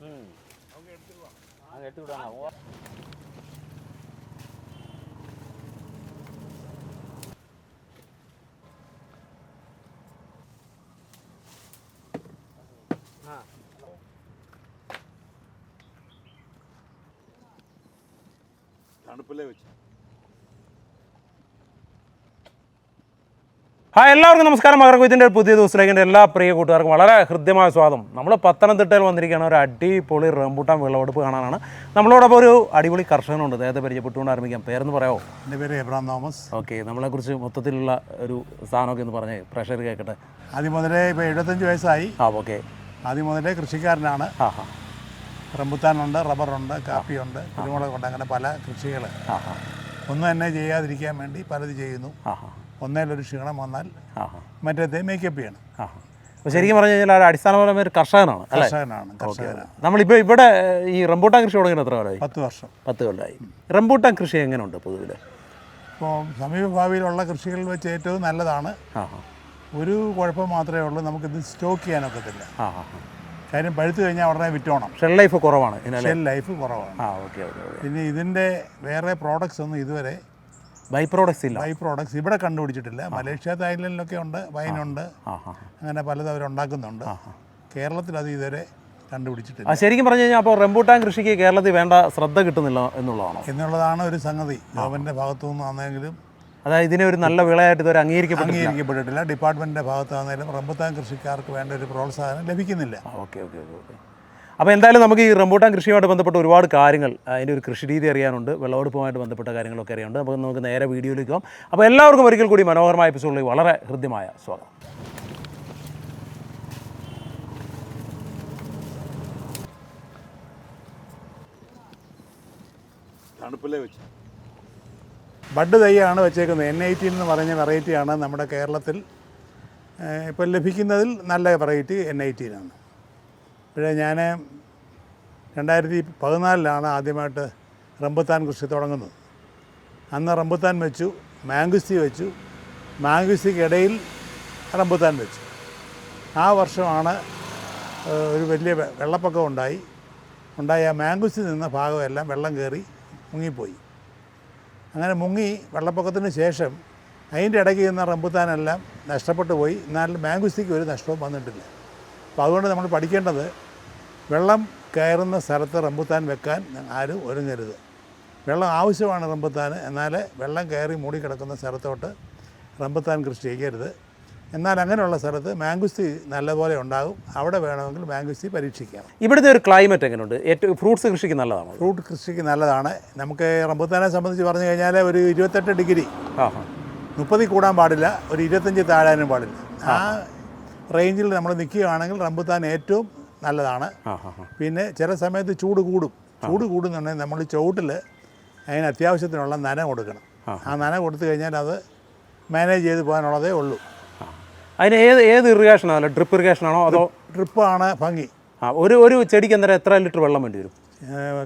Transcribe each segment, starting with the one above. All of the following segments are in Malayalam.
ம் அவங்க எடுத்துருவாங்க அவங்க எடுத்துக்கிடுவாங்க ஆ. தடுப்புலேயே வச்சு. ഹായ് എല്ലാവർക്കും നമസ്കാരം. മകരക്കൊയ്ത്തിന്റെ പുതിയ ദിവസത്തിലേക്ക് എന്റെ എല്ലാ പ്രിയ കൂട്ടുകാർക്കും വളരെ ഹൃദ്യമായ സ്വാഗതം. നമ്മൾ പത്തനംതിട്ടയിൽ വന്നിരിക്കുകയാണ് ഒരു അടിപൊളി റംബൂട്ടാൻ വിളവെടുപ്പ് കാണാനാണ്. നമ്മളോടൊപ്പം ഒരു അടിപൊളി കർഷകനുണ്ട്. അദ്ദേഹത്തെ പരിചയപ്പെട്ടുകൊണ്ട് ആരംഭിക്കാം. പേരെന്ന് പറയാമോ? എന്റെ പേര് എബ്രാം തോമസ്. ഓക്കെ നമ്മളെക്കുറിച്ച് മൊത്തത്തിലുള്ള ഒരു സാധനമൊക്കെ എന്ന് പറഞ്ഞേ പ്രഷർ കേൾക്കട്ടെ. ആദ്യം മുതലേ ഇപ്പോൾ എഴുപത്തഞ്ച് വയസ്സായി. ആ ഓക്കെ. ആദ്യം മുതലേ കൃഷിക്കാരനാണ്. ആ ഹാ റംബുത്താനുണ്ട് റബ്ബറുണ്ട് കാപ്പിയുണ്ട് കുരുമുളകുണ്ട് അങ്ങനെ പല കൃഷികൾ ആ ഒന്നും തന്നെ ചെയ്യാതിരിക്കാൻ വേണ്ടി പലത് ചെയ്യുന്നു. ആ ഹാ ഒന്നേലൊരു ക്ഷീണം വന്നാൽ മറ്റേത് മേക്കപ്പ് ചെയ്യണം. അപ്പോൾ ശരിക്കും പറഞ്ഞു കഴിഞ്ഞാൽ അടിസ്ഥാനപരമായ ഒരു കർഷകനാണ് കർഷകനാണ് കർഷകനാണ്. നമ്മളിപ്പോൾ ഇവിടെ ഈ റംബൂട്ടാൻ കൃഷി തുടങ്ങി എത്ര കാലമായി? പത്ത് വർഷം. പത്ത് കൊല്ലമായി. റംബൂട്ടാൻ കൃഷി എങ്ങനെയുണ്ട് പൊതുവിൽ ഇപ്പോൾ സമീപഭാവിയിലുള്ള കൃഷികളിൽ വെച്ച് ഏറ്റവും നല്ലതാണ്. ഒരു കുഴപ്പം മാത്രമേ ഉള്ളൂ നമുക്കിത് സ്റ്റോക്ക് ചെയ്യാനൊക്കത്തില്ല കാര്യം പഴുത്തു കഴിഞ്ഞാൽ ഉടനെ വിറ്റോണം. ഷെൽ ലൈഫ് കുറവാണ് ഷെൽ ലൈഫ് കുറവാണ്. പിന്നെ ഇതിന്റെ വേറെ പ്രോഡക്ട്സ് ഒന്നും ഇതുവരെ ബൈ പ്രോഡക്ട്സ് ഇല്ല. ബൈ പ്രോഡക്ട്സ് ഇവിടെ കണ്ടുപിടിച്ചിട്ടില്ല. മലേഷ്യ തായ്ലൻഡിലൊക്കെ ഉണ്ട് വൈനുണ്ട് അങ്ങനെ പലതും അവരുണ്ടാക്കുന്നുണ്ട് കേരളത്തിൽ അത് ഇതുവരെ കണ്ടുപിടിച്ചിട്ടില്ല. ശരിക്കും പറഞ്ഞു കഴിഞ്ഞാൽ അപ്പോൾ റംബൂട്ടാൻ കൃഷിക്ക് കേരളത്തിൽ വേണ്ട ശ്രദ്ധ കിട്ടുന്നില്ല എന്നുള്ളതാണ്? എന്നുള്ളതാണ് ഒരു സംഗതി. ഗവൺമെന്റിന്റെ ഭാഗത്തു നിന്നാണെങ്കിലും അതായത് ഇതിനെ ഒരു നല്ല വിളയായിട്ട് ഇതുവരെ അംഗീകരിക്കപ്പെട്ടില്ല അംഗീകരിക്കപ്പെട്ടിട്ടില്ല. ഡിപ്പാർട്ട്മെന്റിന്റെ ഭാഗത്താണെങ്കിലും റംബൂട്ടാൻ കൃഷിക്കാർക്ക് വേണ്ട ഒരു പ്രോത്സാഹനം ലഭിക്കുന്നില്ല. Okay okay okay. അപ്പോൾ എന്തായാലും നമുക്ക് ഈ റംബൂട്ടാൻ കൃഷിയുമായിട്ട് ബന്ധപ്പെട്ട ഒരുപാട് കാര്യങ്ങൾ അതിന്റെ ഒരു കൃഷി രീതി അറിയാനുണ്ട് വെള്ളവെടുപ്പുമായിട്ട് ബന്ധപ്പെട്ട കാര്യങ്ങളൊക്കെ അറിയാനുണ്ട്. അപ്പോൾ നമുക്ക് നേരെ വീഡിയോയിലേക്ക് പോകാം. അപ്പോൾ എല്ലാവർക്കും ഒരിക്കൽ കൂടി മനോഹരമായ എപ്പിസോഡിലേക്ക് വളരെ ഹൃദ്യമായ സ്വാഗതം. തണുപ്പിലേ വെച്ച്. ബഡ് തൈയാണ് വെച്ചേക്കുന്നത്. എൻ ഐ ടി എന്ന് പറഞ്ഞ വെറൈറ്റിയാണ് നമ്മുടെ കേരളത്തിൽ ഇപ്പോൾ ലഭിക്കുന്നതിൽ നല്ല വെറൈറ്റി എൻ എയ്റ്റീനാണ് ഇപ്പോഴേ ഞാൻ രണ്ടായിരത്തി പതിനാലിലാണ് ആദ്യമായിട്ട് റംബുത്താൻ കൃഷി തുടങ്ങുന്നത്. അന്ന് റംബുത്താൻ വെച്ചു മാംഗുസ്തി വെച്ചു മാങ്കുസ്തിക്കിടയിൽ റംബുത്താൻ വെച്ചു. ആ വർഷമാണ് ഒരു വലിയ വെള്ളപ്പൊക്കം ഉണ്ടായി. ഉണ്ടായ ആ മാംഗുസ്തി നിന്ന ഭാഗമെല്ലാം വെള്ളം കയറി മുങ്ങിപ്പോയി. അങ്ങനെ മുങ്ങി വെള്ളപ്പൊക്കത്തിന് ശേഷം അതിന്റെ ഇടയ്ക്ക് നിന്ന റംബുത്താനെല്ലാം നഷ്ടപ്പെട്ടു പോയി എന്നാൽ മാംഗുസ്തിക്ക് ഒരു നഷ്ടവും വന്നിട്ടില്ല. അപ്പോൾ അതുകൊണ്ട് നമ്മൾ പഠിക്കേണ്ടത് വെള്ളം കയറുന്ന സ്ഥലത്ത് റംബുത്താൻ വെക്കാൻ ആരും ഒരുങ്ങരുത്. വെള്ളം ആവശ്യമാണ് റംബുത്താൻ എന്നാൽ വെള്ളം കയറി മൂടിക്കിടക്കുന്ന സ്ഥലത്തോട്ട് റംബുത്താൻ കൃഷി ചെയ്യരുത്. എന്നാൽ അങ്ങനെയുള്ള സ്ഥലത്ത് മാംഗുസ്തി നല്ലപോലെ ഉണ്ടാകും. അവിടെ വേണമെങ്കിൽ മാംഗുസ്തി പരീക്ഷിക്കാം. ഇവിടുത്തെ ഒരു ക്ലൈമറ്റ് എങ്ങനെയുണ്ട് ഏറ്റവും ഫ്രൂട്ട്സ് കൃഷിക്ക് നല്ലതാണ്? ഫ്രൂട്ട് കൃഷിക്ക് നല്ലതാണ്. നമുക്ക് റംബുത്താനെ സംബന്ധിച്ച് പറഞ്ഞു കഴിഞ്ഞാൽ ഒരു ഇരുപത്തെട്ട് ഡിഗ്രി മുപ്പതിൽ കൂടാൻ പാടില്ല. ഒരു ഇരുപത്തഞ്ച് താഴാനും പാടില്ല. ആ റേഞ്ചിൽ നമ്മൾ നിൽക്കുകയാണെങ്കിൽ റംബുത്താൻ ഏറ്റവും നല്ലതാണ്. പിന്നെ ചില സമയത്ത് ചൂട് കൂടും. ചൂട് കൂടുന്നുണ്ടെങ്കിൽ നമ്മൾ ചുവട്ടിൽ അതിന് അത്യാവശ്യത്തിനുള്ള നന കൊടുക്കണം. ആ നന കൊടുത്തു കഴിഞ്ഞാൽ അത് മാനേജ് ചെയ്ത് പോകാനുള്ളതേ ഉള്ളൂ. അതിന് ഏത് ഏത് ഇറിഗേഷൻ ആണല്ലോ ഡ്രിപ്പ് ഇറിഗേഷൻ ആണോ അതോ ഡ്രിപ്പാണ് ഭംഗി. ആ ഒരു ഒരു ചെടിക്ക് അന്നേരം എത്ര ലിറ്റർ വെള്ളം വേണ്ടി വരും?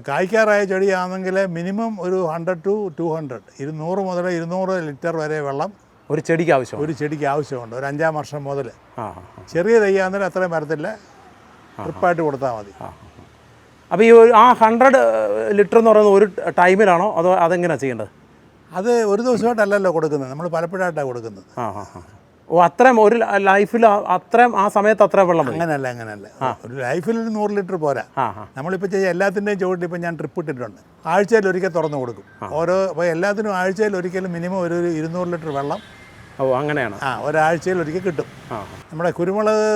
കായ്ക്കാറായ ചെടിയാണെങ്കിൽ മിനിമം ഒരു ഹൺഡ്രഡ് ടു ടു ഹൺഡ്രഡ് ഇരുന്നൂറ് മുതൽ ഇരുന്നൂറ് ലിറ്റർ വരെ വെള്ളം ഒരു ചെടിക്ക് ആവശ്യം ഒരു ചെടിക്ക് ആവശ്യമുണ്ട്. ഒരു അഞ്ചാം വർഷം മുതൽ. ചെറിയ തയ്യാന്നേരം അത്രയും വരത്തില്ല. ട്രിപ്പായിട്ട് കൊടുത്താൽ മതി. അപ്പോൾ ഈ ആ ഹൺഡ്രഡ് ലിറ്റർ എന്ന് പറയുന്നത് ഒരു ടൈമിലാണോ അതോ അതെങ്ങനെയാണ് ചെയ്യേണ്ടത്? അത് ഒരു ദിവസമായിട്ടല്ലല്ലോ കൊടുക്കുന്നത്. നമ്മൾ പലപ്പോഴായിട്ടാണ് കൊടുക്കുന്നത്. ഓ അത്രയും ഒരു ലൈഫിൽ അത്രയും ആ സമയത്ത് അത്രയും വെള്ളം അങ്ങനെയല്ല അങ്ങനല്ല അങ്ങനല്ല. ഒരു ലൈഫിൽ ഒരു നൂറ് ലിറ്റർ പോരാ. നമ്മളിപ്പോൾ ചെയ്യുക എല്ലാത്തിന്റെയും ചുവട്ടിൽ ഇപ്പോൾ ഞാൻ ട്രിപ്പ് ഇട്ടിട്ടുണ്ട്. ആഴ്ചയിൽ ഒരിക്കൽ തുറന്നു കൊടുക്കും. ഓരോ അപ്പോൾ എല്ലാത്തിനും ആഴ്ചയിൽ ഒരിക്കലും മിനിമം ഒരു ഇരുന്നൂറ് ലിറ്റർ വെള്ളം ഓ അങ്ങനെയാണ്. ആ ഒരാഴ്ചയിൽ ഒരിക്കൽ കിട്ടും. നമ്മുടെ കുരുമുളക്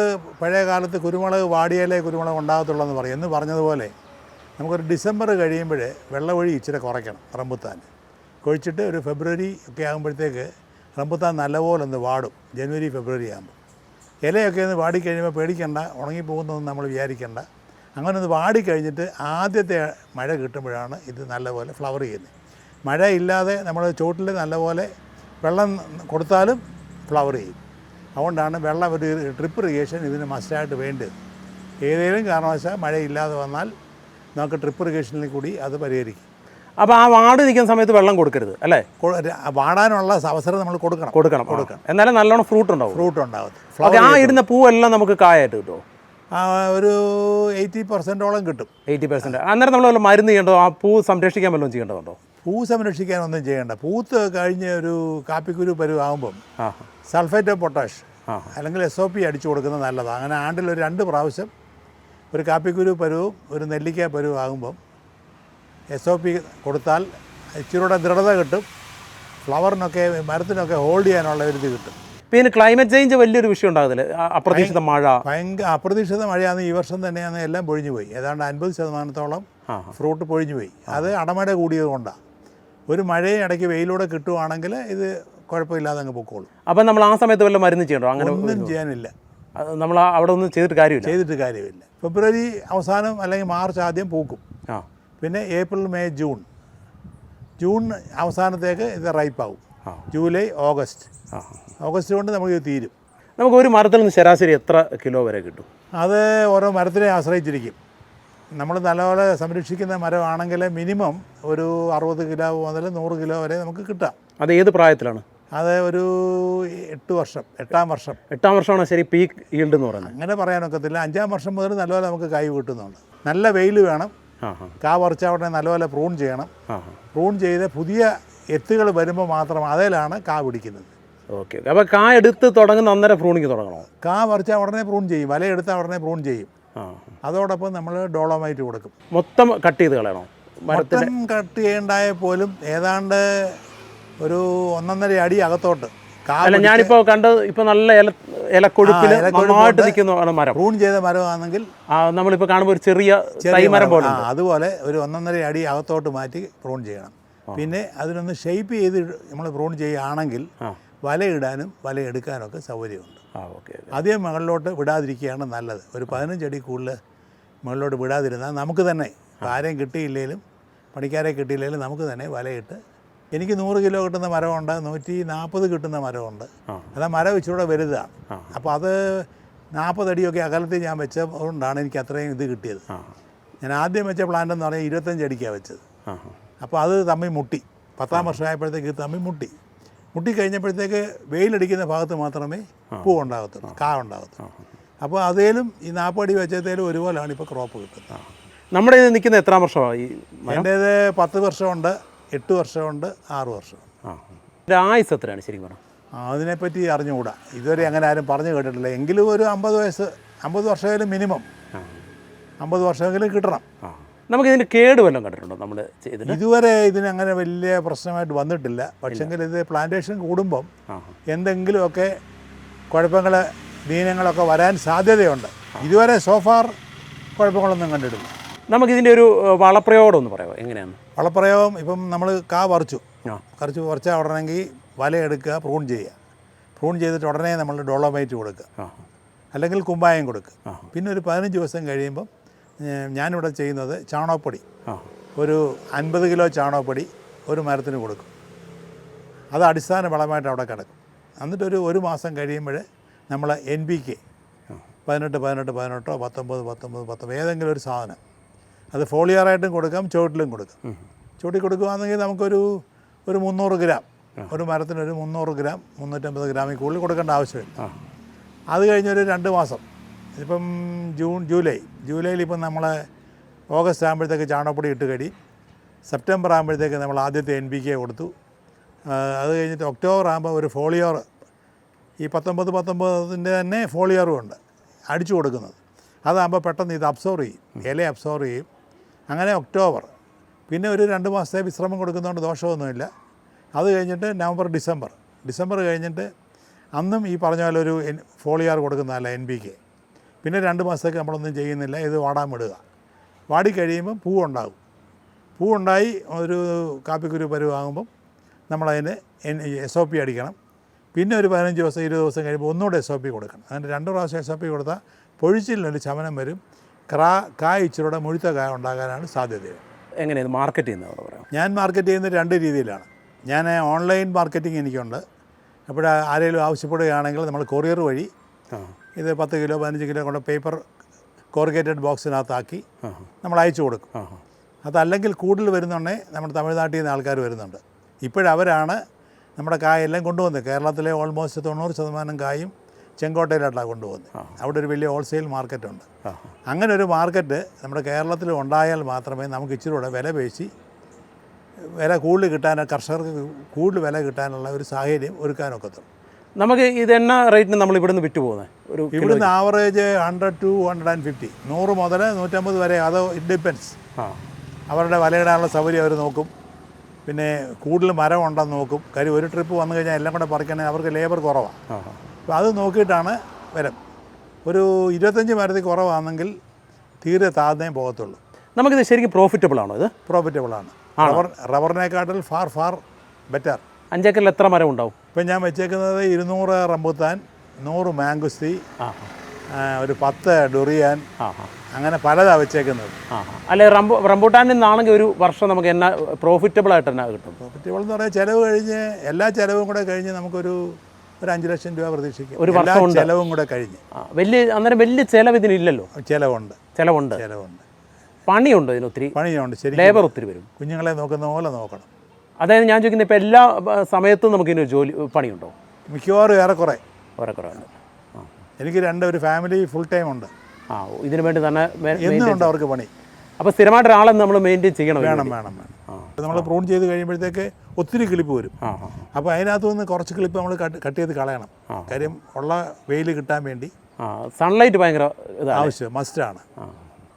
പഴയ കാലത്ത് കുരുമുളക് വാടിയാലേ കുരുമുളക് ഉണ്ടാകത്തുള്ളൂ എന്ന് പറയും. എന്ന് പറഞ്ഞതുപോലെ നമുക്കൊരു ഡിസംബർ കഴിയുമ്പോൾ വെള്ളമൊഴി ഇച്ചിരി കുറയ്ക്കണം റംബുത്താൻ. കൊഴിച്ചിട്ട് ഒരു ഫെബ്രുവരി ഒക്കെ ആകുമ്പോഴത്തേക്ക് റംബുത്താൻ നല്ലപോലെ ഒന്ന് വാടും ജനുവരി ഫെബ്രുവരി ആകുമ്പോൾ. ഇലയൊക്കെ ഒന്ന് വാടിക്കഴിയുമ്പോൾ പേടിക്കണ്ട ഉണങ്ങിപ്പോകുന്നതെന്ന് നമ്മൾ വിചാരിക്കേണ്ട. അങ്ങനെ ഒന്ന് വാടിക്കഴിഞ്ഞിട്ട് ആദ്യത്തെ മഴ കിട്ടുമ്പോഴാണ് ഇത് നല്ലപോലെ ഫ്ലവർ ചെയ്യുന്നത്. മഴ ഇല്ലാതെ നമ്മൾ ചോട്ടിൽ നല്ലപോലെ വെള്ളം കൊടുത്താലും ഫ്ലവർ ചെയ്യും. അതുകൊണ്ടാണ് വെള്ളം ഒരു ഡ്രിപ്പ് ഇറിഗേഷൻ ഇതിന് മസ്റ്റായിട്ട് വേണ്ടത്. ഏതെങ്കിലും കാരണവശാൽ മഴയില്ലാതെ വന്നാൽ നമുക്ക് ഡ്രിപ്പ് ഇറിഗേഷനിൽ കൂടി അത് പരിഹരിക്കും. അപ്പോൾ ആ വാട് നിൽക്കുന്ന സമയത്ത് വെള്ളം കൊടുക്കരുത് അല്ലേ? വാടാനുള്ള അവസരം നമ്മൾ കൊടുക്കണം. കൊടുക്കണം കൊടുക്കണം. എന്നാലും നല്ലോണം ഫ്രൂട്ട് ഉണ്ടാവും. ഫ്രൂട്ട് ഉണ്ടാവും. ആ ഇടുന്ന പൂവെല്ലാം നമുക്ക് കായായിട്ട് കിട്ടുമോ ആ, ഒരു എയ്റ്റി പെർസെന്റോളം കിട്ടും. എയ്റ്റി പെർസെന്റ് അന്നേരം നമ്മൾ വല്ല മരുന്ന് ചെയ്യേണ്ടോ ആ പൂ സംരക്ഷിക്കാൻ വല്ലതും ചെയ്യേണ്ടതുണ്ടോ? പൂ സംരക്ഷിക്കാൻ ഒന്നും ചെയ്യേണ്ട. പൂത്ത് കഴിഞ്ഞ ഒരു കാപ്പിക്കുരു പരുവാകുമ്പം സൾഫേറ്റ് ഓഫ് പൊട്ടാഷ് അല്ലെങ്കിൽ എസ് ഒ പി അടിച്ചു കൊടുക്കുന്നത് നല്ലതാണ് അങ്ങനെ ആണ്ടിൽ ഒരു രണ്ട് പ്രാവശ്യം ഒരു കാപ്പിക്കുരു പരുവും ഒരു നെല്ലിക്ക പരുവാകുമ്പം എസ് ഒ പി കൊടുത്താൽ ഇച്ചിരൂടെ ദൃഢത കിട്ടും. ഫ്ലവറിനൊക്കെ മരത്തിനൊക്കെ ഹോൾഡ് ചെയ്യാനുള്ള ഒരു ഇത് കിട്ടും. പിന്നെ ക്ലൈമറ്റ് ചേഞ്ച് വലിയൊരു വിഷയം ഉണ്ടാകുന്നില്ല അപ്രതീക്ഷിത മഴ. ഭയങ്കര അപ്രതീക്ഷിത മഴയാണ് ഈ വർഷം തന്നെയാണ് എല്ലാം പൊഴിഞ്ഞു പോയി ഏതാണ്ട് അൻപത് ശതമാനത്തോളം ഫ്രൂട്ട് പൊഴിഞ്ഞു പോയി അത് അടമഴ കൂടിയത് കൊണ്ടാണ് ഒരു മഴയും ഇടയ്ക്ക് വെയിലൂടെ കിട്ടുവാണെങ്കിൽ ഇത് കുഴപ്പമില്ലാതെ അങ്ങ് പൊക്കോളും. അപ്പം നമ്മൾ ആ സമയത്ത് വല്ല മരുന്ന് ചെയ്യണോ അങ്ങനെ ഒന്നും ചെയ്യാനില്ല. നമ്മൾ അവിടെ ഒന്നും ചെയ്തിട്ട് കാര്യമില്ല? ചെയ്തിട്ട് കാര്യമില്ല. ഫെബ്രുവരി അവസാനം അല്ലെങ്കിൽ മാർച്ച് ആദ്യം പൂക്കും. ആ. പിന്നെ ഏപ്രിൽ മെയ് ജൂൺ. ജൂൺ അവസാനത്തേക്ക് ഇത് റൈപ്പാവും. July August. ഓഗസ്റ്റ് കൊണ്ട് നമുക്ക് ഇത് തീരും. നമുക്ക് ഒരു മരത്തിൽ നിന്ന് ശരാശരി എത്ര കിലോ വരെ കിട്ടും? അത് ഓരോ മരത്തിനെ ആശ്രയിച്ചിരിക്കും. നമ്മൾ നല്ലപോലെ സംരക്ഷിക്കുന്ന മരമാണെങ്കിൽ മിനിമം ഒരു അറുപത് കിലോ മുതൽ നൂറ് കിലോ വരെ നമുക്ക് കിട്ടാം. അത് ഏത് പ്രായത്തിലാണ്? അത് ഒരു എട്ട് വർഷം എട്ടാം വർഷം. എട്ടാം വർഷമാണ് ശരി പീക്ക് ഈൽഡ് എന്ന് പറയുന്നത്. അങ്ങനെ പറയാനൊക്കത്തില്ല അഞ്ചാം വർഷം മുതൽ നല്ലപോലെ നമുക്ക് കായ് കിട്ടുന്നുണ്ട്. നല്ല വെയിൽ വേണം. കാ പറിച്ച ഉടനെ നല്ലപോലെ പ്രൂൺ ചെയ്യണം. പ്രൂൺ ചെയ്ത് പുതിയ എത്തുകൾ വരുമ്പോൾ മാത്രം അതിലാണ് കാ പിടിക്കുന്നത്. ഓക്കെ അപ്പോൾ കാ എടുത്ത് തുടങ്ങുന്ന അന്നേരം പ്രൂണിങ് തുടങ്ങണോ? കാ പറിച്ച ഉടനെ പ്രൂൺ ചെയ്യും. വല എടുത്താൽ ഉടനെ പ്രൂൺ ചെയ്യും. അതോടൊപ്പം നമ്മൾ ഡോളോമൈറ്റ് കൊടുക്കും. മൊത്തം കട്ട് ചെയ്ത് കളയണോ? മൊത്തം കട്ട് ചെയ്യേണ്ടായ പോലും ഏതാണ്ട് ഒരു ഒന്നൊന്നര അടി അകത്തോട്ട്. ഞാനിപ്പോ അല്ല ഇപ്പൊ കണ്ടത് ഇപ്പോൾ നല്ല ഇല ഇലക്കൊഴുപ്പിൽ നന്നായിട്ട് നിൽക്കുന്ന മരം. പ്രൂൺ ചെയ്ത മരമാണെങ്കിൽ നമ്മളിപ്പോ കാണുമ്പോൾ ഒരു ചെറിയ തൈ തൈമരം പോലെ അതുപോലെ ഒരു ഒന്നൊന്നര അടി അകത്തോട്ട് മാറ്റി പ്രൂൺ ചെയ്യണം. പിന്നെ അതിനൊന്ന് ഷെയ്പ്പ് ചെയ്ത് നമ്മൾ പ്രൂൺ ചെയ്യുകയാണെങ്കിൽ. വലയിടാനും വലയെടുക്കാനൊക്കെ സൗകര്യമുണ്ട്. ആ ഓക്കെ ആദ്യം മുകളിലോട്ട് വിടാതിരിക്കുകയാണ് നല്ലത്. ഒരു പതിനഞ്ച് അടി കൂടുതൽ മുകളിലോട്ട് വിടാതിരുന്നാൽ നമുക്ക് തന്നെ ആരെയും കിട്ടിയില്ലെങ്കിലും പണിക്കാരെ കിട്ടിയില്ലെങ്കിലും നമുക്ക് തന്നെ വലയിട്ട് എനിക്ക് നൂറ് കിലോ കിട്ടുന്ന മരമുണ്ട് നൂറ്റി നാൽപ്പത് കിട്ടുന്ന മരമുണ്ട്. അത് മരം ഇച്ചിരൂടെ വലുതാണ് അപ്പോൾ അത് നാൽപ്പതടിയൊക്കെ അകലത്തിൽ ഞാൻ വെച്ചതുകൊണ്ടാണ് എനിക്ക് അത്രയും ഇത് കിട്ടിയത്. ഞാൻ ആദ്യം വെച്ച പ്ലാന്റ് എന്ന് പറഞ്ഞാൽ ഇരുപത്തഞ്ച് അടിക്കാണ് വെച്ചത്. അപ്പോൾ അത് തമ്മിൽ മുട്ടി. പത്താം വർഷമായപ്പോഴത്തേക്ക് തമ്മിൽ മുട്ടി. മുട്ടി കഴിഞ്ഞപ്പോഴത്തേക്ക് വെയിലടിക്കുന്ന ഭാഗത്ത് മാത്രമേ പൂ ഉണ്ടാകത്തുള്ളൂ കാ ഉണ്ടാകത്തുള്ളൂ അപ്പോൾ അതേലും ഈ നാൽപ്പടി വെച്ചതേലും ഒരുപോലെയാണ് ഇപ്പോൾ ക്രോപ്പ് കിട്ടുന്നത്. നമ്മുടെ ഇത് നിൽക്കുന്ന എത്ര മരം? എന്റേത് പത്ത് വർഷമുണ്ട് എട്ട് വർഷമുണ്ട് ആറ് വർഷം ആയുസ് എത്രയാണ് ശരിക്കും പറഞ്ഞാൽ? അതിനെപ്പറ്റി അറിഞ്ഞുകൂടാ. ഇതുവരെ അങ്ങനെ ആരും പറഞ്ഞു കേട്ടിട്ടില്ല. എങ്കിലും ഒരു അമ്പത് വയസ്സ് അമ്പത് വർഷമെങ്കിലും മിനിമം. അമ്പത് വർഷമെങ്കിലും കിട്ടണം. നമുക്ക് ഇതിന്റെ കേട് വല്ലതും കണ്ടിട്ടുണ്ടോ നമ്മൾ ചെയ്തിട്ട്? ഇതുവരെ ഇതിന് അങ്ങനെ വലിയ പ്രശ്നമായിട്ട് വന്നിട്ടില്ല. പക്ഷെങ്കിൽ ഇത് പ്ലാന്റേഷൻ കൂടുമ്പം എന്തെങ്കിലുമൊക്കെ കുഴപ്പങ്ങൾ ദീനങ്ങളൊക്കെ വരാൻ സാധ്യതയുണ്ട്. ഇതുവരെ സോഫാർ കുഴപ്പങ്ങളൊന്നും കണ്ടിട്ടില്ല. നമുക്കിതിന്റെ ഒരു വളപ്രയോഗം ഒന്ന് പറയാമോ? എങ്ങനെയാണ്? വളപ്രയോഗം ഇപ്പം നമ്മൾ കാ പറിച്ചു. കറിച്ച് പറിച്ചാൽ ഉടനെങ്കിൽ വലയെടുക്കുക പ്രൂൺ ചെയ്യുക. പ്രൂൺ ചെയ്തിട്ട് ഉടനെ നമ്മൾ ഡോളോമൈറ്റ് കൊടുക്കുക. അല്ലെങ്കിൽ കുമ്പായം കൊടുക്കുക. പിന്നെ ഒരു പതിനഞ്ച് ദിവസം കഴിയുമ്പം ഞാനിവിടെ ചെയ്യുന്നത് ചാണകപ്പൊടി. ഒരു അൻപത് കിലോ ചാണകപ്പൊടി ഒരു മരത്തിന് കൊടുക്കും. അത് അടിസ്ഥാന വളമായിട്ട് അവിടെ കിടക്കും. എന്നിട്ടൊരു ഒരു മാസം കഴിയുമ്പോൾ നമ്മൾ എൻ ബി കെ പതിനെട്ട് പതിനെട്ട് പതിനെട്ടോ പത്തൊമ്പത് പത്തൊമ്പത് പത്തൊമ്പത് ഏതെങ്കിലും ഒരു സാധനം. അത് ഫോളിയറായിട്ടും കൊടുക്കാം ചുവട്ടിലും കൊടുക്കാം. ചുവട്ടിൽ കൊടുക്കുകയാണെങ്കിൽ നമുക്കൊരു ഒരു മുന്നൂറ് ഗ്രാം. ഒരു മരത്തിന് ഒരു മുന്നൂറ് ഗ്രാം മുന്നൂറ്റമ്പത് ഗ്രാമിൽ കൂടുതൽ കൊടുക്കേണ്ട ആവശ്യമില്ല. അത് കഴിഞ്ഞൊരു രണ്ട് മാസം. ഇപ്പം ജൂൺ ജൂലൈ ജൂലൈയിൽ ഇപ്പം നമ്മൾ ഓഗസ്റ്റ് ആകുമ്പോഴത്തേക്ക് ചാണകപ്പൊടി ഇട്ട് കടി. സെപ്റ്റംബർ ആകുമ്പോഴത്തേക്ക് നമ്മൾ ആദ്യത്തെ എൻ പി കെ കൊടുത്തു അത് കഴിഞ്ഞിട്ട് ഒക്ടോബർ ആകുമ്പോൾ ഒരു ഫോളിയോർ ഈ പത്തൊമ്പത് പത്തൊമ്പതിന്റെ തന്നെ ഫോളിയോറും ഉണ്ട് അടിച്ചു കൊടുക്കുന്നത്. അതാകുമ്പോൾ പെട്ടെന്ന് ഇത് അബ്സോർവ് ചെയ്യും ഇല അബ്സോർവ് ചെയ്യും. അങ്ങനെ ഒക്ടോബർ പിന്നെ ഒരു രണ്ട് മാസത്തെ വിശ്രമം കൊടുക്കുന്നതുകൊണ്ട് ദോഷമൊന്നുമില്ല. അത് കഴിഞ്ഞിട്ട് നവംബർ ഡിസംബർ ഡിസംബർ കഴിഞ്ഞിട്ട് അന്നും ഈ പറഞ്ഞ പോലെ ഒരു ഫോളിയാർ കൊടുക്കുന്നതല്ല എൻ ബി കെ പിന്നെ രണ്ട് മാസത്തേക്ക് നമ്മളൊന്നും ചെയ്യുന്നില്ല ഇത് വാടാൻ വിടുക. വാടി കഴിയുമ്പം പൂവുണ്ടാകും. പൂവുണ്ടായി ഒരു കാപ്പിക്കുരു പരുവാകുമ്പം നമ്മളതിന് എസ് ഒ പി അടിക്കണം. പിന്നെ ഒരു പതിനഞ്ച് ദിവസം ഇരുപത് ദിവസം കഴിയുമ്പോൾ ഒന്നുകൂടെ എസ് ഒ പി കൊടുക്കണം. അങ്ങനെ രണ്ട് പ്രാവശ്യം എസ് ഒ പി കൊടുത്താൽ പൊഴിച്ചിലിനൊരു ശമനം വരും. ക്രാ കായ ഇച്ചിലൂടെ മുഴുത്ത കായ ഉണ്ടാകാനാണ് സാധ്യത. എങ്ങനെയാണ് മാർക്കറ്റ് ചെയ്യുന്നത് പറയാം ഞാൻ മാർക്കറ്റ് ചെയ്യുന്നത് രണ്ട് രീതിയിലാണ്. ഞാൻ ഓൺലൈൻ മാർക്കറ്റിംഗ് എനിക്കുണ്ട്. അപ്പോൾ ആരെങ്കിലും ആവശ്യപ്പെടുകയാണെങ്കിൽ നമ്മൾ കൊറിയർ വഴി ഇത് പത്ത് കിലോ പതിനഞ്ച് കിലോ കൊണ്ട് പേപ്പർ കോർഗേറ്റഡ് ബോക്സിനകത്താക്കി നമ്മൾ അയച്ചു കൊടുക്കും. അതല്ലെങ്കിൽ കൂടുതൽ വരുന്നുണ്ടെങ്കിൽ നമ്മുടെ തമിഴ്നാട്ടിൽ നിന്ന് ആൾക്കാർ വരുന്നുണ്ട്. ഇപ്പോഴവരാണ് നമ്മുടെ കായെല്ലാം കൊണ്ടുവന്നത്. കേരളത്തിലെ ഓൾമോസ്റ്റ് തൊണ്ണൂറ് ശതമാനം കായും ചെങ്കോട്ടയിലോട്ടാണ് കൊണ്ടുപോകുന്നത്. അവിടെ ഒരു വലിയ ഹോൾസെയിൽ മാർക്കറ്റുണ്ട് അങ്ങനെ ഒരു മാർക്കറ്റ് നമ്മുടെ കേരളത്തിൽ ഉണ്ടായാൽ മാത്രമേ നമുക്ക് ഇച്ചിരി കൂടെ വില പേശി വില കൂടുതൽ കിട്ടാൻ കർഷകർക്ക് കൂടുതൽ വില കിട്ടാനുള്ള ഒരു സാഹചര്യം ഒരുക്കാനൊക്കത്തുള്ളൂ. നമുക്ക് ഇത് എന്നാ റേറ്റിന് നമ്മൾ ഇവിടുന്ന് വിറ്റ് പോകുന്നത് ഒരു ഇവിടുന്ന് average hundred to hundred and fifty നൂറ് മുതൽ നൂറ്റമ്പത് വരെ അത് ഇറ്റ് ഡിപ്പെൻസ് ആ. അവരുടെ വലയിടാനുള്ള സൗകര്യം അവർ നോക്കും. പിന്നെ കൂടുതൽ മരം ഉണ്ടെന്ന് നോക്കും. കാര്യം ഒരു ട്രിപ്പ് വന്നു കഴിഞ്ഞാൽ എല്ലാം കൂടെ പറിക്കണമെങ്കിൽ അവർക്ക് ലേബർ കുറവാണ് അപ്പോൾ അത് നോക്കിയിട്ടാണ് വരം. ഒരു ഇരുപത്തഞ്ച് മരത്തിൽ കുറവാണെങ്കിൽ തീരെ താഴ്ന്നേ പോകത്തുള്ളൂ. നമുക്കിത് ശരിക്കും പ്രോഫിറ്റബിൾ ആണോ ഇത്? പ്രോഫിറ്റബിൾ ആണ്. റബ്ബർ റബ്ബറിനെക്കാട്ടിൽ ഫാർ ഫാർ ബെറ്റർ അഞ്ചേക്കറിൽ എത്ര മരം ഉണ്ടാവും? ഇപ്പം ഞാൻ വെച്ചേക്കുന്നത് ഇരുന്നൂറ് റംബുത്താൻ നൂറ് ആ, ഒരു പത്ത് ഡുറിയാൻ അങ്ങനെ പലതാണ് വെച്ചേക്കുന്നത്. അല്ലെ റംബു റംബൂട്ടാനിൽ നിന്നാണെങ്കിൽ ഒരു വർഷം നമുക്ക് എന്നാ പ്രോഫിറ്റബിൾ ആയിട്ട് തന്നെ കിട്ടും? പ്രോഫിറ്റബിൾ എന്ന് പറഞ്ഞാൽ ചിലവ് കഴിഞ്ഞ് എല്ലാ ചിലവും കൂടെ കഴിഞ്ഞ് നമുക്കൊരു ഒരു അഞ്ച് ലക്ഷം രൂപ പ്രതീക്ഷിക്കാം. ഒരു വർഷം? ചിലവും കൂടെ കഴിഞ്ഞ്. വലിയ അന്നേരം വലിയ ചിലവ് ഇതിനില്ലല്ലോ? ചിലവുണ്ട്. ചിലവുണ്ട്. ചിലവുണ്ട്. പണിയുണ്ട് ഇതിന് ഒത്തിരി പണിയുണ്ട്. ശരി ലേബർ ഒത്തിരി വരും. കുഞ്ഞുങ്ങളെ നോക്കുന്ന പോലെ നോക്കണം. അതായത് ഞാൻ ചോദിക്കുന്നത് ഇപ്പോൾ എല്ലാ സമയത്തും നമുക്ക് ഇതിന് ജോലി പണിയുണ്ടോ? മിക്കവാറും ഏറെക്കുറെ. ഏറെക്കുറെ ഉണ്ട് എനിക്ക് രണ്ട് ഒരു ഫാമിലി ഫുൾ ടൈം ഉണ്ട്. ആ ഇതിനു വേണ്ടി തന്നെ എന്നും ഉണ്ട് അവർക്ക് പണി. അപ്പോൾ സ്ഥിരമായിട്ട് ഒരാളെ നമ്മൾ മെയിന്റെയിൻ ചെയ്യണം വേണം വേണം വേണം. നമ്മൾ പ്രൂൺ ചെയ്ത് കഴിയുമ്പോഴത്തേക്ക് ഒത്തിരി കിളിപ്പ് വരും. അപ്പോൾ അതിനകത്ത് നിന്ന് കുറച്ച് കിളിപ്പ് നമ്മൾ കട്ട് ചെയ്ത് കളയണം. കാര്യം ഉള്ള വെയിൽ കിട്ടാൻ വേണ്ടി സൺലൈറ്റ് ഭയങ്കര ആവശ്യം മസ്റ്റാണ്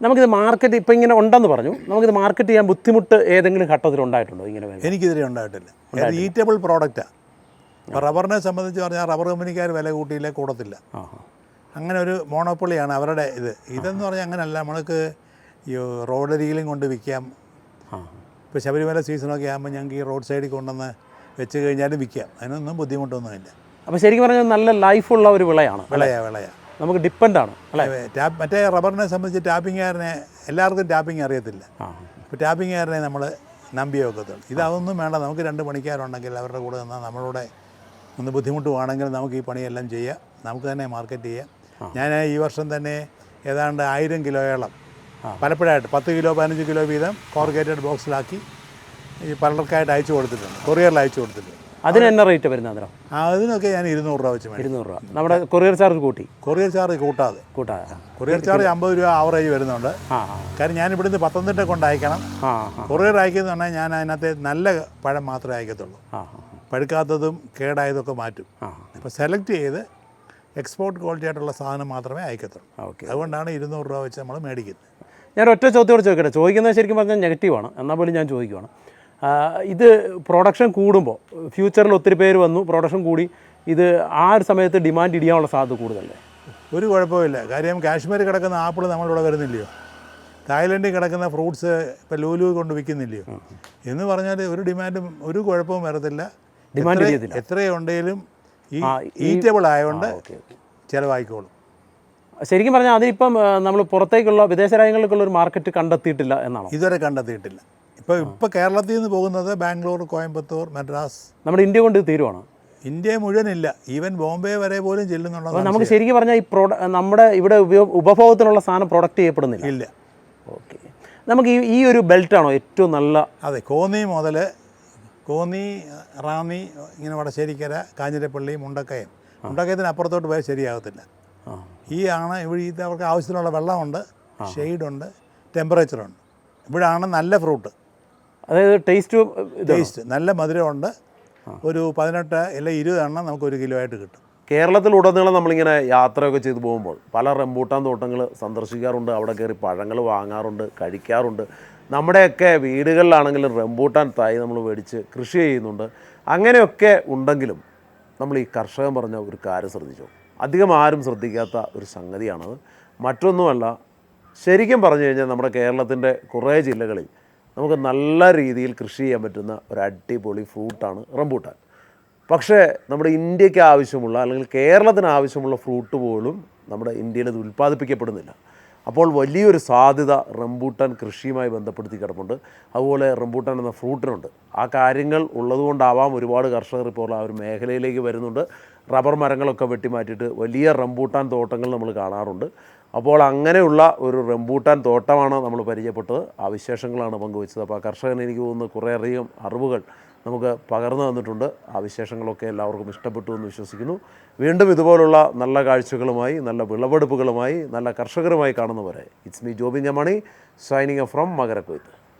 നമുക്കിത് മാർക്കറ്റ് ഇപ്പം ഇങ്ങനെ ഉണ്ടെന്ന് പറഞ്ഞു. നമുക്കിത് മാർക്കറ്റ് ചെയ്യാൻ ബുദ്ധിമുട്ട് ഏതെങ്കിലും ഘട്ടത്തിൽ ഉണ്ടായിട്ടുണ്ടോ ഇങ്ങനെ എനിക്കിതിരെ ഉണ്ടായിട്ടില്ല. ഈറ്റബിൾ പ്രോഡക്റ്റാണ് അപ്പോൾ റബ്ബറിനെ സംബന്ധിച്ച് പറഞ്ഞാൽ റബ്ബർ കമ്പനിക്കാർ വില കൂട്ടിയില്ല? കൂടത്തില്ല. അങ്ങനെ ഒരു മോണോപ്പൊളിയാണ് അവരുടെ ഇത്. ഇതെന്ന് പറഞ്ഞാൽ അങ്ങനെയല്ല നമ്മൾക്ക് ഈ റോഡ് അരികിലും കൊണ്ട് വിൽക്കാം. ഇപ്പോൾ ശബരിമല സീസണൊക്കെ ആകുമ്പോൾ ഞങ്ങൾക്ക് ഈ റോഡ് സൈഡിൽ കൊണ്ടുവന്ന് വെച്ച് കഴിഞ്ഞാലും വിൽക്കാം. അതിനൊന്നും ബുദ്ധിമുട്ടൊന്നുമില്ല. അപ്പോൾ ശരിക്കും പറഞ്ഞാൽ നല്ല ലൈഫുള്ള ഒരു വിളയാണ് വിളയാ വിളയാ. നമുക്ക് ഡിപ്പെൻഡാണ് അല്ലേ? ടാപ്പ് മറ്റേ റബ്ബറിനെ സംബന്ധിച്ച് ടാപ്പിങ്ങുകാരനെ എല്ലാവർക്കും ടാപ്പിംഗ് അറിയത്തില്ല. അപ്പോൾ ടാപ്പിംഗ് ടാപ്പിങ്ങുകാരനെ നമ്മൾ നമ്പിയേ വെക്കത്തുള്ളൂ. ഇതൊന്നും വേണ്ട നമുക്ക് രണ്ട് പണിക്കാരുണ്ടെങ്കിൽ അവരുടെ കൂടെ നിന്നാൽ നമ്മളുടെ ഒന്ന് ബുദ്ധിമുട്ടുവാണെങ്കിൽ നമുക്ക് ഈ പണിയെല്ലാം ചെയ്യാം. നമുക്ക് തന്നെ മാർക്കറ്റ് ചെയ്യാം. ഞാൻ ഈ വർഷം തന്നെ ഏതാണ്ട് ആയിരം കിലോയോളം പലപ്പോഴായിട്ട് പത്ത് കിലോ പതിനഞ്ച് കിലോ വീതം കോർഗേറ്റഡ് ബോക്സിലാക്കി ഈ പലർക്കായിട്ട് അയച്ചു കൊടുത്തിട്ടുണ്ട് കൊറിയറിൽ അയച്ചു കൊടുത്തിട്ടുണ്ട്. അതിന് എന്നാ റേറ്റ് വരുന്നത് അന്നേരം അതിനൊക്കെ ഞാൻ ഇരുന്നൂറ് രൂപ വെച്ച് മേടിക്കും ഇരുന്നൂറ് രൂപ. നമ്മുടെ കൊറിയർ ചാർജ് കൂട്ടി. കൊറിയർ ചാർജ് കൂട്ടാതെ. കൂട്ടാതെ കൊറിയർ ചാർജ് അമ്പത് രൂപ ആവറേജ് വരുന്നുണ്ട്. ആ കാര്യം ഞാൻ ഇവിടുന്ന് പത്തനംതിട്ട കൊണ്ട് അയക്കണം. കൊറിയർ അയക്കുന്നത് പറഞ്ഞാൽ ഞാൻ അതിനകത്ത് നല്ല പഴം മാത്രമേ അയക്കത്തുള്ളൂ. പഴുക്കാത്തതും കേടായതൊക്കെ മാറ്റും. അപ്പോൾ സെലക്ട് ചെയ്ത് എക്സ്പോർട്ട് ക്വാളിറ്റി ആയിട്ടുള്ള സാധനം മാത്രമേ അയക്കത്തുള്ളൂ. ഓക്കെ. അതുകൊണ്ടാണ് ഇരുന്നൂറ് രൂപ വെച്ച് നമ്മൾ മേടിക്കുന്നത്. ഞാൻ ഒറ്റ ചോദ്യത്തോട് ചോദിക്കട്ടെ? ചോദിക്കുന്നത് ശരിക്കും പറഞ്ഞാൽ നെഗറ്റീവാണ് എന്നാൽ പോലും ഞാൻ ചോദിക്കുവാണ്. ഇത് പ്രൊഡക്ഷൻ കൂടുമ്പോൾ ഫ്യൂച്ചറിൽ ഒത്തിരി പേര് വന്നു പ്രൊഡക്ഷൻ കൂടി. ഇത് ആ ഒരു സമയത്ത് ഡിമാൻഡ് ഇടിയാനുള്ള സാധ്യത കൂടുതലല്ലേ? ഒരു കുഴപ്പമില്ല കാര്യം കാശ്മീർ കിടക്കുന്ന ആപ്പിൾ നമ്മളിവിടെ വരുന്നില്ലയോ? തായ്ലൻഡിൽ കിടക്കുന്ന ഫ്രൂട്ട്സ് ഇപ്പം ലൂലു കൊണ്ട് വിൽക്കുന്നില്ലയോ? എന്ന് പറഞ്ഞാൽ ഒരു ഡിമാൻഡും ഒരു കുഴപ്പവും വരത്തില്ല. ഡിമാൻഡ്. എത്രയുണ്ടെങ്കിലും ഈ ഈറ്റബിൾ ആയതുകൊണ്ട് ചിലവായിക്കോളും. ശരിക്കും പറഞ്ഞാൽ അതിനിപ്പം നമ്മൾ പുറത്തേക്കുള്ള വിദേശ രാജ്യങ്ങളിലേക്കുള്ള ഒരു മാർക്കറ്റ് കണ്ടെത്തിയിട്ടില്ല എന്നാണ്? ഇതുവരെ കണ്ടെത്തിയിട്ടില്ല. ഇപ്പോൾ ഇപ്പോൾ കേരളത്തിൽ നിന്ന് പോകുന്നത് ബാംഗ്ലൂർ കോയമ്പത്തൂർ മദ്രാസ്. നമ്മുടെ ഇന്ത്യ കൊണ്ട് തീരുവാണോ. ഇന്ത്യ മുഴുവനില്ല. ഈവൻ ബോംബെ വരെ പോലും ചെല്ലുന്നുണ്ടോ നമുക്ക് ശരിക്കും പറഞ്ഞാൽ ഈ പ്രൊഡ നമ്മുടെ ഇവിടെ ഉപഭോഗത്തിനുള്ള സാധനം പ്രൊഡക്റ്റ് ചെയ്യപ്പെടുന്നില്ല. ഇല്ല. ഓക്കെ. നമുക്ക് ഈ ഈ ഒരു ബെൽറ്റാണോ ഏറ്റവും നല്ല അതെ കോന്നി മുതൽ കോന്നി റാന്നി ഇങ്ങനെ വടശ്ശേരിക്കര കാഞ്ഞിരപ്പള്ളി മുണ്ടക്കയം. മുണ്ടക്കയത്തിന് അപ്പുറത്തോട്ട് പോയാൽ ശരിയാകത്തില്ല. ഈ ആണ് ഇവിടെ ഇത് അവർക്ക് ആവശ്യത്തിനുള്ള വെള്ളമുണ്ട് ഷെയ്ഡുണ്ട് ടെമ്പറേച്ചറുണ്ട് ഇവിടാണ് നല്ല ഫ്രൂട്ട് അതായത് ടേസ്റ്റ് ടേസ്റ്റ് നല്ല മധുരമുണ്ട്. ഒരു പതിനെട്ട് അല്ല ഇരുപത് എണ്ണം നമുക്ക് ഒരു കിലോ ആയിട്ട് കിട്ടും. കേരളത്തിലുടനീളം നമ്മളിങ്ങനെ യാത്രയൊക്കെ ചെയ്തു പോകുമ്പോൾ പല റംബൂട്ടാൻ തോട്ടങ്ങൾ സന്ദർശിക്കാറുണ്ട്. അവിടെ കയറി പഴങ്ങൾ വാങ്ങാറുണ്ട് കഴിക്കാറുണ്ട്. നമ്മുടെയൊക്കെ വീടുകളിലാണെങ്കിലും റംബൂട്ടാൻ തൈ നമ്മൾ മേടിച്ച് കൃഷി ചെയ്യുന്നുണ്ട്. അങ്ങനെയൊക്കെ ഉണ്ടെങ്കിലും നമ്മൾ ഈ കർഷകൻ പറഞ്ഞ ഒരു കാര്യം ശ്രദ്ധിച്ചു? അധികം ആരും ശ്രദ്ധിക്കാത്ത ഒരു സംഗതിയാണത്. മറ്റൊന്നുമല്ല ശരിക്കും പറഞ്ഞു കഴിഞ്ഞാൽ നമ്മുടെ കേരളത്തിന്റെ കുറേ ജില്ലകളിൽ നമുക്ക് നല്ല രീതിയിൽ കൃഷി ചെയ്യാൻ പറ്റുന്ന ഒരു അടിപൊളി ഫ്രൂട്ടാണ് റംബൂട്ടാൻ. പക്ഷേ നമ്മുടെ ഇന്ത്യയ്ക്ക് ആവശ്യമുള്ള അല്ലെങ്കിൽ കേരളത്തിന് ആവശ്യമുള്ള ഫ്രൂട്ട് പോലും നമ്മുടെ ഇന്ത്യയിൽ ഇത് ഉൽപ്പാദിപ്പിക്കപ്പെടുന്നില്ല. അപ്പോൾ വലിയൊരു സാധ്യത റംബൂട്ടാൻ കൃഷിയുമായി ബന്ധപ്പെടുത്തി കിടപ്പുണ്ട്. അതുപോലെ റംബൂട്ടാൻ എന്ന ഫ്രൂട്ടിനുണ്ട്. ആ കാര്യങ്ങൾ ഉള്ളതുകൊണ്ടാവാം ഒരുപാട് കർഷകർ ഇപ്പോൾ ആ ഒരു മേഖലയിലേക്ക് വരുന്നുണ്ട്. റബ്ബർ മരങ്ങളൊക്കെ വെട്ടിമാറ്റിയിട്ട് വലിയ റംബൂട്ടാൻ തോട്ടങ്ങൾ നമ്മൾ കാണാറുണ്ട്. അപ്പോൾ അങ്ങനെയുള്ള ഒരു റംബൂട്ടാൻ തോട്ടമാണ് നമ്മൾ പരിചയപ്പെട്ടത്. ആ വിശേഷങ്ങളാണ് പങ്കുവച്ചത്. അപ്പോൾ ആ കർഷകൻ എനിക്ക് തോന്നുന്നു കുറേയധികം അറിവുകൾ നമുക്ക് പകർന്നു തന്നിട്ടുണ്ട്. ആ വിശേഷങ്ങളൊക്കെ എല്ലാവർക്കും ഇഷ്ടപ്പെട്ടു എന്ന് വിശ്വസിക്കുന്നു. വീണ്ടും ഇതുപോലുള്ള നല്ല കാഴ്ചകളുമായി നല്ല വിളവെടുപ്പുകളുമായി നല്ല കർഷകരുമായി കാണുന്നവരെ. ഇറ്റ്സ് മീ ജോബിൻ ജമണി സൈനിങ് ഫ്രം മകരക്കൊയ്ത്ത്.